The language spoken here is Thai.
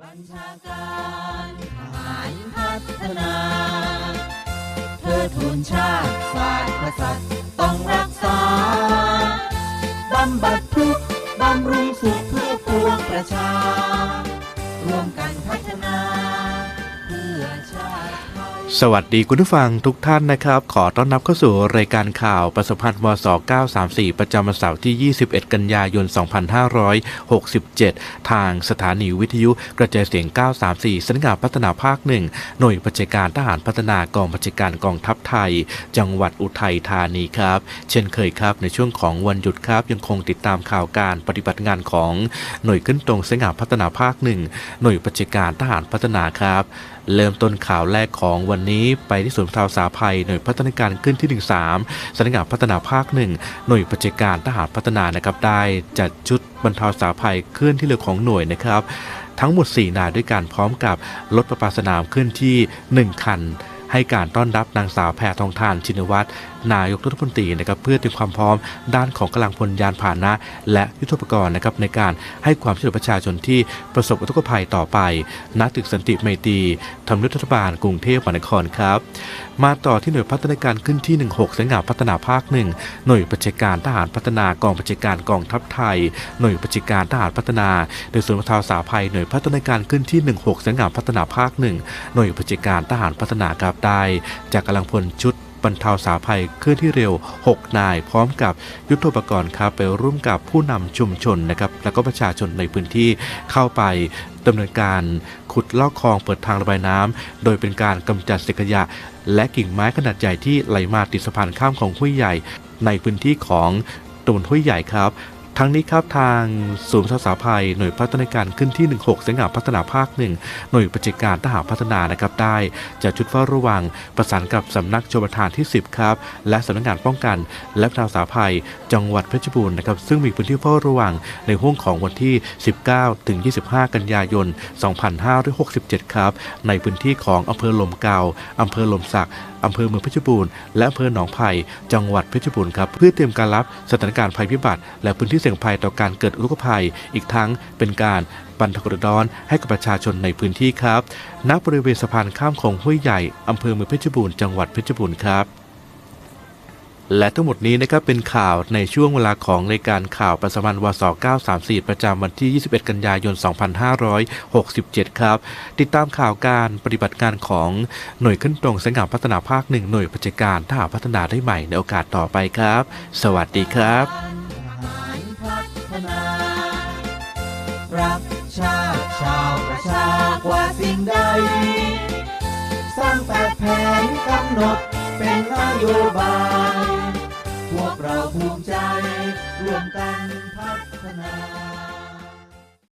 บัญชาการทหารพัฒนาเพื่อทูนชาติศาสตร์กษัตริย์ต้องรักษา บำบัดทุก สวัสดีคุณผู้ฟังทุกท่านนะครับ ขอต้อนรับเข้าสู่รายการข่าวประสพันธ์วส934 ประจำวันเสาร์ที่ 21 กันยายน 2567 ทางสถานีวิทยุกระจายเสียง 934สัญญาพัฒนาภาคหนึ่งหน่วยปฏิการทหารพัฒนากองปฏิการกองทัพไทย จังหวัดอุทัยธานีครับ เช่นเคยครับในช่วงของวันหยุดครับยังคงติดตามข่าวการปฏิบัติงานของหน่วยขึ้นตรงสัญญาพัฒนาภาคหนึ่งหน่วยปฏิการทหารพัฒนาครับ เริ่มต้นข่าวแรกของวันนี้ไปที่ศูนย์บรรเทาสาภัยหน่วยพัฒนาการขึ้นที่ 13สำนักงานพัฒนาภาคหนึ่งหน่วยปฏิการทหารพัฒนานะครับได้จัดชุดบรรเทาสาภัยเคลื่อนที่เร็วของหน่วยนะครับ ทั้งหมด 4 นายด้วยกันพร้อมกับรถประปาสนามเคลื่อนที่ 1 คัน ให้การต้อนรับนางสาวแพทองทานชินวัตรนายกรัฐมนตรีนะครับเพื่อเตรียมความพร้อมด้านของกำลังพลยานพาหนะ และยุทธปกรณ์นะครับในการให้ความช่วยเหลือประชาชนที่ประสบอุทกภัยต่อไปณตึกสันติไมตรีทำเนียบรัฐบาลกรุงเทพมหานครครับ มาต่อที่หน่วยพัฒนาการขึ้นที่ 16สังหารพัฒนาภาคหนึ่งหน่วยปฏิการทหารพัฒนากองปฏิการกองทัพไทย หน่วยปฏิการทหารพัฒนาโดยส่วนย์บรรเทาสาภัยหน่วยพัฒนาการขึ้นที่ 16สังหารพัฒนาภาคหนึ่งหน่วยปฏิการทหารพัฒนากับได้จากกำลังพลชุดบรรเทาสาภัยเคลื่อนที่เร็ว 6 นาย พร้อมกับยุทธปกรณ์ครับไปร่วมกับผู้นำชุมชนนะครับแล้วก็ประชาชนในพื้นที่เข้าไปดำเนินการขุดลอกคลองเปิดทางระบายน้ำโดยเป็นการกำจัดเศษขยะ และกิ่งไม้ขนาดใหญ่ที่ไหลมาติดสะพานข้ามของห้วยใหญ่ ในพื้นที่ของตำบลห้วยใหญ่ครับ ทั้งนี้ครับทางศูนย์ภาษาภัยหน่วยพัฒนาการขึ้นที่ 16 สังหารพัฒนาภาคหนึ่งหน่วยปฏิการทหารพัฒนานะครับได้จัดชุดเฝ้าระวัง ประสานกับสำนักชมประทานที่ 10 ครับ และสำนักงานป้องกัน และบรรเทาสาภัย จังหวัดเพชรบูรณ์นะครับซึ่งมีพื้นที่เฝ้าระวังในห้วงของวันที่ 19 ถึง 25 กันยายน 2567 ครับ ในพื้นที่ของอำเภอลมเกาอำเภอลมสักอำเภอเมืองเพชรบูรณ์และอำเภอหนองไผ่จังหวัดเพชรบูรณ์ครับเพื่อเตรียมการรับสถานการณ์ภัยพิบัติ และพื้นที่เสี่ยงภัยต่อการเกิดอุทกภัย อีกทั้งเป็นการบรรเทากระดอนให้กับประชาชนในพื้นที่ครับณบริเวณสะพานข้ามของห้วยใหญ่อำเภอเมืองเพชรบูรณ์จังหวัดเพชรบูรณ์ครับและทั้งหมดนี้นะครับเป็นข่าวในช่วงเวลาของรายการข่าวประสมันวส934 ประจำวันที่ 21 กันยายน 2567 ครับ ติดตามข่าวการปฏิบัติการของหน่วยขึ้นตรงสังกัดพัฒนาภาคหนึ่งหน่วยปฏิการทหารพัฒนาได้ใหม่ในโอกาสต่อไปครับ สวัสดีครับ ชากว่าสิ่งใด สร้างแปดแผนกำหนดเป็นนโยบาย พวกเราภูมิใจร่วมกันพัฒนา